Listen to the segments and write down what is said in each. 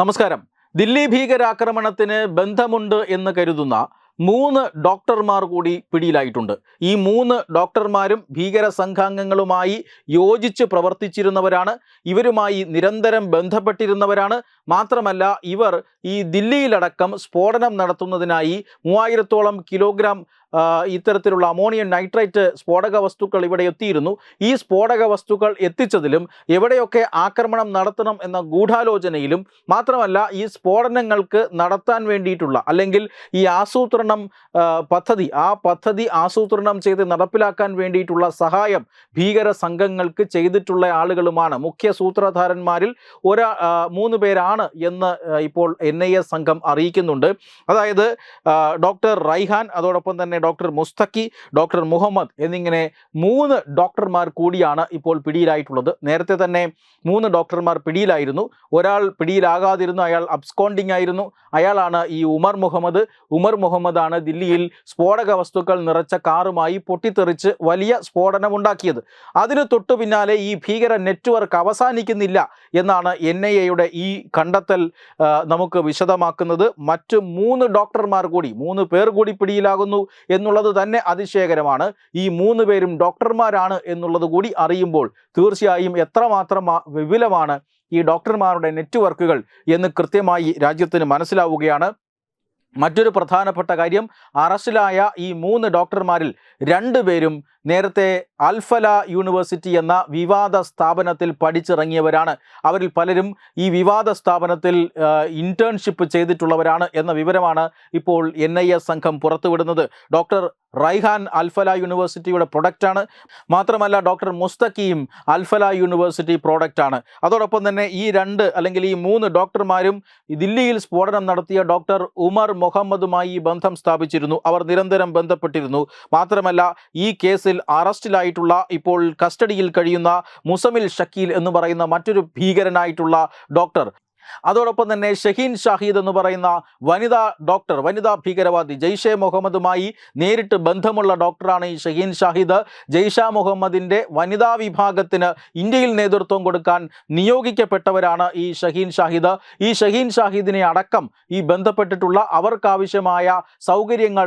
നമസ്കാരം. ദില്ലി ഭീകരാക്രമണത്തിന് ബന്ധമുണ്ട് എന്ന് കരുതുന്ന മൂന്ന് ഡോക്ടർമാർ കൂടി പിടിയിലായിട്ടുണ്ട്. ഈ മൂന്ന് ഡോക്ടർമാരും ഭീകര സംഘാംഗങ്ങളുമായി യോജിച്ച് പ്രവർത്തിച്ചിരുന്നവരാണ്. ഇവരുമായി നിരന്തരം ബന്ധപ്പെട്ടിരുന്നവരാണ്. മാത്രമല്ല ഇവർ ഈ ദില്ലിയിലടക്കം സ്ഫോടനം നടത്തുന്നതിനായി മൂവായിരത്തോളം കിലോഗ്രാം ഇത്തരത്തിലുള്ള അമോണിയം നൈട്രേറ്റ് സ്ഫോടക വസ്തുക്കൾ ഇവിടെ എത്തിയിരുന്നു. ഈ സ്ഫോടക വസ്തുക്കൾ എത്തിച്ചതിലും എവിടെയൊക്കെ ആക്രമണം നടത്തണം എന്ന ഗൂഢാലോചനയിലും മാത്രമല്ല ഈ സ്ഫോടനങ്ങൾക്ക് നടത്താൻ വേണ്ടിയിട്ടുള്ള അല്ലെങ്കിൽ ഈ ആസൂത്രണം പദ്ധതി ആ പദ്ധതി ആസൂത്രണം ചെയ്ത് നടപ്പിലാക്കാൻ വേണ്ടിയിട്ടുള്ള സഹായം ഭീകര സംഘങ്ങൾക്ക് ചെയ്തിട്ടുള്ള ആളുകളുമാണ്. മുഖ്യ സൂത്രധാരന്മാരിൽ ഒരാ മൂന്ന് പേരാണ് എന്ന് ഇപ്പോൾ ഐ സംഘം അറിയിക്കുന്നുണ്ട്. അതായത് ഡോക്ടർ റൈഹാൻ അതോടൊപ്പം തന്നെ ഡോക്ടർ മുസ്തക്കി ഡോക്ടർ മുഹമ്മദ് എന്നിങ്ങനെ മൂന്ന് ഡോക്ടർമാർ കൂടിയാണ് ഇപ്പോൾ പിടിയിലായിട്ടുള്ളത്. നേരത്തെ തന്നെ മൂന്ന് ഡോക്ടർമാർ പിടിയിലായിരുന്നു. ഒരാൾ പിടിയിലാകാതിരുന്നു അയാൾ അബ്സ്കോണ്ടിങ് ആയിരുന്നു. അയാളാണ് ഈ ഉമർ മുഹമ്മദ്. ഉമർ മുഹമ്മദാണ് ദില്ലിയിൽ സ്ഫോടക വസ്തുക്കൾ നിറച്ച കാറുമായി പൊട്ടിത്തെറിച്ച് വലിയ സ്ഫോടനമുണ്ടാക്കിയത്. അതിന് തൊട്ടു പിന്നാലെ ഈ ഭീകര നെറ്റ്വർക്ക് അവസാനിക്കുന്നില്ല എന്നാണ് എൻ ഐ എയുടെ ഈ കണ്ടെത്തൽ ആ, നമുക്ക് വിശദമാക്കുന്നത് മറ്റ് മൂന്ന് ഡോക്ടർമാർ കൂടി മൂന്ന് പേർ കൂടി പിടിയിലാകുന്നു എന്നുള്ളത് തന്നെ അതിശയകരമാണ്. ഈ മൂന്ന് പേരും ഡോക്ടർമാരാണ് എന്നുള്ളത് കൂടി അറിയുമ്പോൾ തീർച്ചയായും എത്രമാത്രം വിപുലമാണ് ഈ ഡോക്ടർമാരുടെ നെറ്റ്വർക്കുകൾ എന്ന് കൃത്യമായി രാജ്യത്തിന് മനസ്സിലാവുകയാണ്. മറ്റൊരു പ്രധാനപ്പെട്ട കാര്യം അറസ്റ്റിലായ ഈ മൂന്ന് ഡോക്ടർമാരിൽ രണ്ടുപേരും നേരത്തെ അൽഫല യൂണിവേഴ്സിറ്റി എന്ന വിവാദ സ്ഥാപനത്തിൽ പഠിച്ചിറങ്ങിയവരാണ്. അവരിൽ പലരും ഈ വിവാദ സ്ഥാപനത്തിൽ ഇന്റേൺഷിപ്പ് ചെയ്തിട്ടുള്ളവരാണ് എന്ന വിവരമാണ് ഇപ്പോൾ എൻ ഐ സംഘം പുറത്തുവിടുന്നത്. ഡോക്ടർ റൈഹാൻ അൽഫല യൂണിവേഴ്സിറ്റിയുടെ പ്രൊഡക്റ്റാണ്. മാത്രമല്ല ഡോക്ടർ മുസ്തക്കിയും അൽഫല യൂണിവേഴ്സിറ്റി പ്രോഡക്റ്റാണ്. അതോടൊപ്പം തന്നെ ഈ രണ്ട് അല്ലെങ്കിൽ ഈ മൂന്ന് ഡോക്ടർമാരും ദില്ലിയിൽ സ്ഫോടനം നടത്തിയ ഡോക്ടർ ഉമർ മുഹമ്മദുമായി ബന്ധം സ്ഥാപിച്ചിരുന്നു. അവർ നിരന്തരം ബന്ധപ്പെട്ടിരുന്നു. മാത്രമല്ല ഈ കേസിൽ അറസ്റ്റിലായിട്ടുള്ള ഇപ്പോൾ കസ്റ്റഡിയിൽ കഴിയുന്ന മുസമിൽ ഷക്കീൽ എന്ന് പറയുന്ന മറ്റൊരു ഭീകരനായിട്ടുള്ള ഡോക്ടർ. അതോടൊപ്പം തന്നെ ഷഹീൻ ഷാഹിദ് എന്ന് പറയുന്ന വനിതാ ഡോക്ടർ വനിതാ ഭീകരവാദി ജെയ്ഷെ മുഹമ്മദുമായി നേരിട്ട് ബന്ധമുള്ള ഡോക്ടറാണ് ഈ ഷഹീൻ ഷാഹിദ്. ജെയ്ഷ മുഹമ്മദിന്റെ വനിതാ വിഭാഗത്തിന് ഇന്ത്യയിൽ നേതൃത്വം കൊടുക്കാൻ നിയോഗിക്കപ്പെട്ടവരാണ് ഈ ഷഹീൻ ഷാഹിദ്. ഈ ഷഹീൻ ഷാഹിദിനെ അടക്കം ഈ ബന്ധപ്പെട്ടിട്ടുള്ള അവർക്കാവശ്യമായ സൗകര്യങ്ങൾ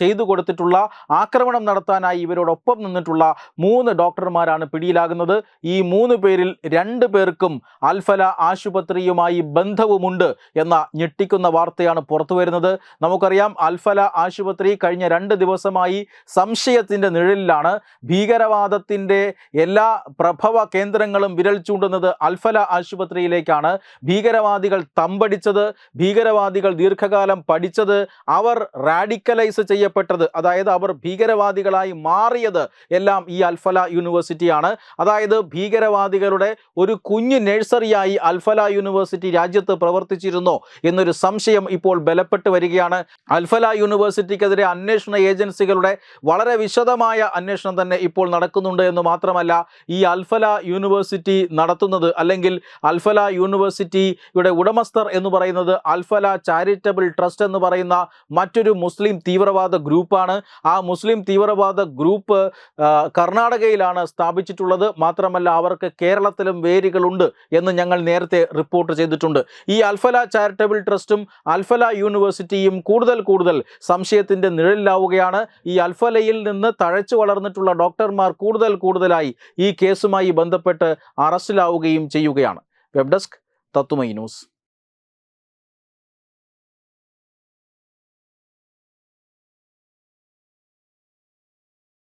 ചെയ്തു കൊടുത്തിട്ടുള്ള ആക്രമണം നടത്താനായി ഇവരോടൊപ്പം നിന്നിട്ടുള്ള മൂന്ന് ഡോക്ടർമാരാണ് പിടിയിലാകുന്നത്. ഈ മൂന്ന് പേരിൽ രണ്ട് പേർക്കും അൽഫല ആശുപത്രിയുമായി ബന്ധവുമുണ്ട് എന്ന ഞെട്ടിക്കുന്ന വാർത്തയാണ് പുറത്തു വരുന്നത്. നമുക്കറിയാം അൽഫല ആശുപത്രി കഴിഞ്ഞ രണ്ട് ദിവസമായി സംശയത്തിന്റെ നിഴലിലാണ്. ഭീകരവാദത്തിന്റെ എല്ലാ പ്രഭവ കേന്ദ്രങ്ങളും വിരൽ ചൂണ്ടുന്നത് അൽഫല ആശുപത്രിയിലേക്കാണ്. ഭീകരവാദികൾ തമ്പടിച്ചത് ഭീകരവാദികൾ ദീർഘകാലം പഠിച്ചത് അവർ റാഡിക്കലൈസ് ചെയ്യപ്പെട്ടത് അതായത് അവർ ഭീകരവാദികളായി മാറിയത് എല്ലാം ഈ അൽഫല യൂണിവേഴ്സിറ്റിയാണ്. അതായത് ഭീകരവാദികളുടെ ഒരു കുഞ്ഞു നഴ്സറിയായി അൽഫല യൂണിവേഴ്സിറ്റി രാജ്യത്ത് പ്രവർത്തിച്ചിരുന്നോ എന്നൊരു സംശയം ഇപ്പോൾ ബലപ്പെട്ട് വരികയാണ്. അൽഫല യൂണിവേഴ്സിറ്റിക്കെതിരെ അന്വേഷണ ഏജൻസികളുടെ വളരെ വിശദമായ അന്വേഷണം തന്നെ ഇപ്പോൾ നടക്കുന്നുണ്ട് എന്ന് മാത്രമല്ല ഈ അൽഫല യൂണിവേഴ്സിറ്റി നടത്തുന്നത് അല്ലെങ്കിൽ അൽഫല യൂണിവേഴ്സിറ്റിയുടെ ഉടമസ്ഥർ എന്ന് പറയുന്നത് അൽഫല ചാരിറ്റബിൾ ട്രസ്റ്റ് എന്ന് പറയുന്ന മറ്റൊരു മുസ്ലിം തീവ്രവാദ ഗ്രൂപ്പാണ്. ആ മുസ്ലിം തീവ്രവാദ ഗ്രൂപ്പ് കർണാടകയിലാണ് സ്ഥാപിച്ചിട്ടുള്ളത്. മാത്രമല്ല അവർക്ക് കേരളത്തിലും വേരുകളുണ്ട് എന്ന് ഞങ്ങൾ നേരത്തെ റിപ്പോർട്ട് ചെയ്തിട്ടുണ്ട്. ഈ അൽഫല ചാരിറ്റബിൾ ട്രസ്റ്റും അൽഫല യൂണിവേഴ്സിറ്റിയും കൂടുതൽ കൂടുതൽ സംശയത്തിന്റെ നിഴലിലാവുകയാണ്. ഈ അൽഫലയിൽ നിന്ന് തഴച്ചു വളർന്നിട്ടുള്ള ഡോക്ടർമാർ കൂടുതൽ കൂടുതലായി ഈ കേസുമായി ബന്ധപ്പെട്ട് അറസ്റ്റിലാവുകയും ചെയ്യുകയാണ്. വെബ് ഡെസ്ക് തത്തുമൈ ന്യൂസ്.